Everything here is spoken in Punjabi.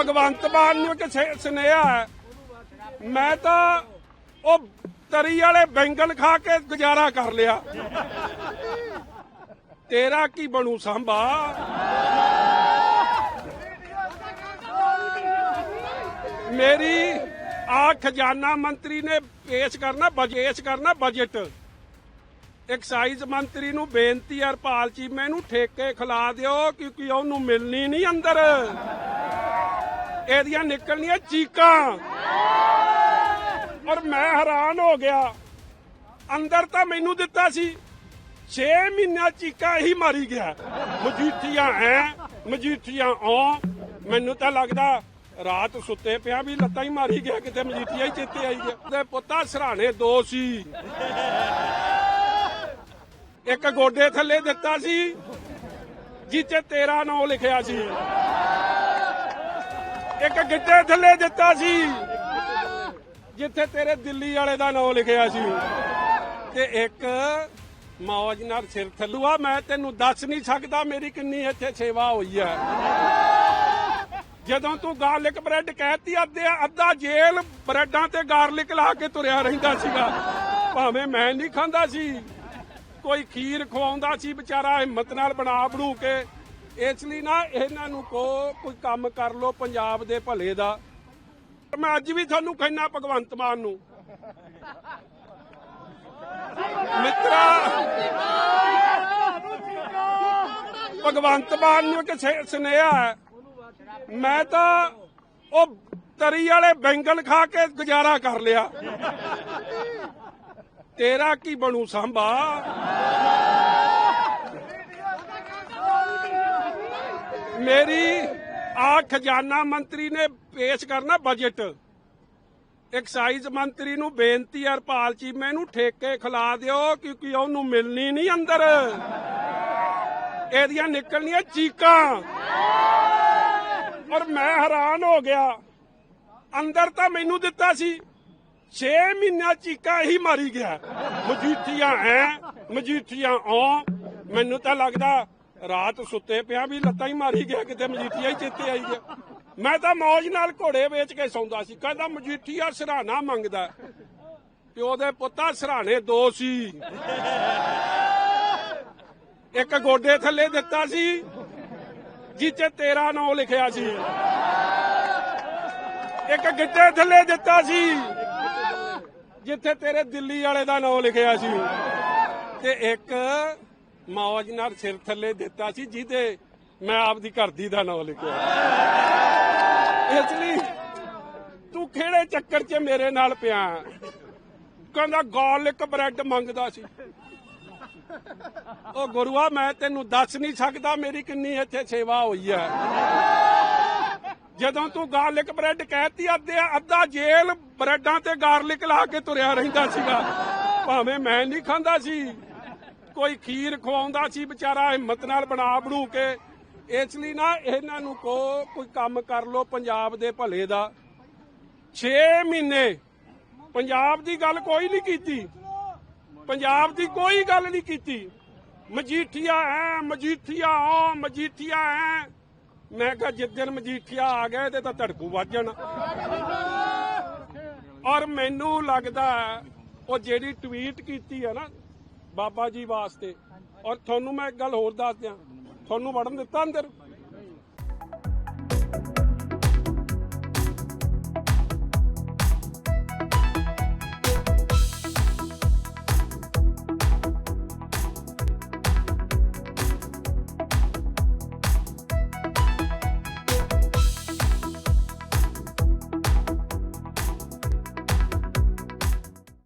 ਭਗਵੰਤ ਮਾਨ ਨੂੰ ਇੱਕ ਸੁਨੇਹਾ ਹੈ। ਮੈਂ ਤਾਂ ਉਹ ਤਰੀ ਵਾਲੇ ਬੈਂਗਲ ਖਾ ਕੇ ਗੁਜ਼ਾਰਾ ਕਰ ਲਿਆ। ਤੇਰਾ ਕੀ ਬਣੂ ਸਾਂਭਾ? ਮੇਰੀ ਆ ਖਜ਼ਾਨਾ ਮੰਤਰੀ ਨੇ ਪੇਸ਼ ਕਰਨਾ ਬਜੇਸ਼ ਕਰਨਾ ਬਜਟ ਐਕਸਾਈਜ਼ ਮੰਤਰੀ ਨੂੰ ਬੇਨਤੀ ਹਰਪਾਲ ਚੀਮੇ ਨੂੰ ਠੇਕੇ ਖਿਲਾ ਦਿਓ ਕਿਉਂਕਿ ਉਹਨੂੰ ਮਿਲਣੀ ਨਹੀਂ ਅੰਦਰ। ਇਹਦੀਆਂ ਨਿਕਲਣੀਆਂ ਚੀਕਾਂ। ਔਰ ਮੈਂ ਹੈਰਾਨ ਹੋ ਗਿਆ। ਅੰਦਰ ਤਾਂ ਮੈਨੂੰ ਦਿੱਤਾ ਸੀ 6 ਮਹੀਨਿਆਂ ਚੀਕਾਂ ਹੀ ਮਾਰੀ ਗਿਆ। ਮਜੀਠੀਆਂ ਐ, ਮਜੀਠੀਆਂ ਔ। ਮੈਨੂੰ ਤਾਂ ਲੱਗਦਾ ਰਾਤ ਸੁੱਤੇ ਪਿਆ ਵੀ ਲੱਤਾਂ ਹੀ ਮਾਰੀ ਗਿਆ, ਕਿਤੇ ਮਜੀਠੀਆ ਹੀ ਚੇਤੇ ਆਈ ਗਿਆ। ਤੇ ਪੁੱਤਾ ਸਰਾਣੇ ਦੋ ਸੀ। ਇੱਕ ਗੋਡੇ ਥੱਲੇ ਦਿੱਤਾ ਸੀ, ਜਿੱਥੇ ਤੇਰਾ ਨਾਮ ਲਿਖਿਆ ਸੀ। ਇੱਕ ਗਿੱਟੇ ਥੱਲੇ ਦਿੱਤਾ ਸੀ। ਜਿੱਥੇ ਤੇਰੇ ਦਿੱਲੀ ਵਾਲੇ ਦਾ ਨਾਮ ਲਿਖਿਆ ਸੀ। ਤੇ ਇੱਕ ਮੌਜ ਨਾਲ ਸਿਰ ਥੱਲੂਆ ਮੈਂ ਤੈਨੂੰ ਦੱਸ ਨਹੀਂ ਸਕਦਾ ਮੇਰੀ ਕਿੰਨੀ ਇੱਥੇ ਸੇਵਾ ਹੋਈ ਹੈ। ਜਦੋਂ ਤੂੰ ਗਾਰਲਿਕ ਬ੍ਰੈਡ ਕਹਿਤੀ, ਅੱਧੇ ਅੱਧਾ ਜੇਲ ਬ੍ਰੈਡਾਂ ਤੇ ਗਾਰਲਿਕ ਲਾ ਕੇ ਤੁਰਿਆ ਰਹਿੰਦਾ ਸੀਗਾ। ਭਾਵੇਂ ਮੈਂ ਨਹੀਂ ਖਾਂਦਾ ਸੀ। ਕੋਈ ਖੀਰ ਖਵਾਉਂਦਾ ਸੀ, ਵਿਚਾਰਾ ਹਿੰਮਤ ਨਾਲ ਬਣਾ ਬਣੂ ਕੇ ਇਸ ਲਈ ਨਾ ਇਹਨਾਂ ਨੂੰ ਕੋ ਕੋਈ ਕੰਮ ਕਰ ਲੋ ਪੰਜਾਬ ਦੇ ਭਲੇ ਦਾ। ਮੈਂ ਅੱਜ ਵੀ ਤੁਹਾਨੂੰ ਕਹਿਣਾ ਭਗਵੰਤ ਮਾਨ ਨੂੰ। ਮਿੱਤਰਾ, ਭਗਵੰਤ ਮਾਨ ਨੂੰ ਇੱਕ ਸੁਨੇਹਾ ਹੈ। ਮੈਂ ਤਾਂ ਉਹ ਤਰੀ ਵਾਲੇ ਬੈਂਗਲ ਖਾ ਕੇ ਗੁਜ਼ਾਰਾ ਕਰ ਲਿਆ। ਤੇਰਾ ਕੀ ਬਣੂ ਸਾਂਭਾ? ਮੇਰੀ ਆ ਖਜ਼ਾਨਾ ਮੰਤਰੀ ਨੇ ਪੇਸ਼ ਕਰਨਾ ਬਜਟ ਐਕਸਾਈਜ਼ ਮੰਤਰੀ ਨੂੰ ਬੇਨਤੀ ਹੈ ਹਰਪਾਲ ਚੀਮੇ ਨੂੰ ਠੇਕੇ ਖਿਲਾ ਦਿਓ ਕਿਉਂਕਿ ਉਹਨੂੰ ਮਿਲਣੀ ਨਹੀਂ ਅੰਦਰ। ਇਹਦੀਆਂ ਨਿਕਲਣੀਆਂ ਚੀਕਾਂ। ਔਰ ਮੈਂ ਹੈਰਾਨ ਹੋ ਗਿਆ। ਅੰਦਰ ਤਾਂ ਮੈਨੂੰ ਦਿੱਤਾ ਸੀ 6 ਮਹੀਨਿਆਂ ਚੀਕਾਂ ਹੀ ਮਾਰੀ ਗਿਆ। ਮਜੀਠੀਆਂ ਐ ਮਜੀਠੀਆਂ ਔ, ਮੈਨੂੰ ਤਾਂ ਲੱਗਦਾ ਰਾਤ ਸੁੱਤੇ ਪਿਆ ਵੀ ਲੱਤਾਂ ਹੀ ਮਾਰੀ ਗਿਆ ਕਿਤੇ, ਮਜੀਠੀਆ ਹੀ ਚੇਤੇ ਆਈ ਗਿਆ। ਮੈਂ ਤਾਂ ਮੌਜ ਨਾਲ ਘੋੜੇ ਵੇਚ ਕੇ ਸੌਂਦਾ ਸੀ, ਕਹਿੰਦਾ ਮਜੀਠੀਆ ਸਰਾਣਾ ਮੰਗਦਾ। ਪਿਓ ਦੇ ਪੁੱਤਾ ਸਰਾਣੇ ਦੋ ਸੀ। ਇੱਕ ਗੋਡੇ ਥੱਲੇ ਦਿੱਤਾ ਸੀ, ਜਿੱਥੇ ਤੇਰਾ ਨਾਮ ਲਿਖਿਆ ਸੀ। ਇੱਕ ਗਿੱਟੇ ਥੱਲੇ ਦਿੱਤਾ ਸੀ, ਜਿੱਥੇ ਤੇਰੇ ਦਿੱਲੀ ਵਾਲੇ ਦਾ ਨਾਮ ਲਿਖਿਆ ਸੀ। ਤੇ ਇੱਕ ਮੌਜ ਨਾਲ ਸਿਰ ਥੱਲੇ ਦਿੱਤਾ ਸੀ, ਜਿਹਦੇ ਮੈਂ ਆਪਦੀ ਘਰ ਦੀ ਦਾ ਨਾਮ ਲਿਖਿਆ। ਇਸ ਲਈ ਤੂੰ ਕਿਹੜੇ ਚੱਕਰ 'ਚ ਮੇਰੇ ਨਾਲ ਪਿਆ? ਕਹਿੰਦਾ ਗਾਰਲਿਕ ਬ੍ਰੈਡ ਮੰਗਦਾ ਸੀ। ਉਹ ਗੁਰੂਆ, ਮੈਂ ਤੈਨੂੰ ਦੱਸ ਨਹੀਂ ਸਕਦਾ ਮੇਰੀ ਕਿੰਨੀ ਇੱਥੇ ਸੇਵਾ ਹੋਈ ਹੈ। ਜਦੋਂ ਤੂੰ ਗਾਰਲਿਕ ਬ੍ਰੈਡ ਕਹਿਤੀ, ਅੱਧੇ ਅੱਧਾ ਜੇਲ ਬ੍ਰੈਡਾਂ ਤੇ ਗਾਰਲਿਕ ਲਾ ਕੇ ਤੁਰਿਆ ਰਹਿੰਦਾ ਸੀਗਾ। ਭਾਵੇਂ ਮੈਂ ਨਹੀਂ ਖਾਂਦਾ ਸੀ। ਕੋਈ ਖੀਰ ਖਵਾਉਂਦਾ ਸੀ ਵਿਚਾਰਾ ਹਿੰਮਤ ਨਾਲ ਬਣਾ ਬਣੂ ਕੇ। ਇਸ ਲਈ ਨਾ ਇਹਨਾਂ ਨੂੰ ਕੋ ਕੋਈ ਕੰਮ ਕਰ ਲੋ ਪੰਜਾਬ ਦੇ ਭਲੇ ਦਾ। 6 ਮਹੀਨੇ ਪੰਜਾਬ ਦੀ ਗੱਲ ਕੋਈ ਨਹੀਂ ਕੀਤੀ। ਪੰਜਾਬ ਦੀ ਕੋਈ ਗੱਲ ਨਹੀਂ ਕੀਤੀ। ਮਜੀਠੀਆ ਹੈ ਮਜੀਠੀਆ ਆ ਮਜੀਠੀਆ ਹੈ ਮੈਂ ਕਿਹਾ ਜਿੱਦਣ ਮਜੀਠੀਆ ਆ ਗਏ ਤੇ ਤਾਂ ਧੜਕੂ ਵੱਜਣ ਔਰ ਮੈਨੂੰ ਲੱਗਦਾ ਉਹ ਜਿਹੜੀ ਟਵੀਟ ਕੀਤੀ ਹੈ ਨਾ ਬਾਬਾ ਜੀ ਵਾਸਤੇ। ਔਰ ਤੁਹਾਨੂੰ ਮੈਂ ਇੱਕ ਗੱਲ ਹੋਰ ਦੱਸ ਦਿਆਂ। ਤੁਹਾਨੂੰ ਵੜਨ ਦਿੱਤਾ ਅੰਦਰ?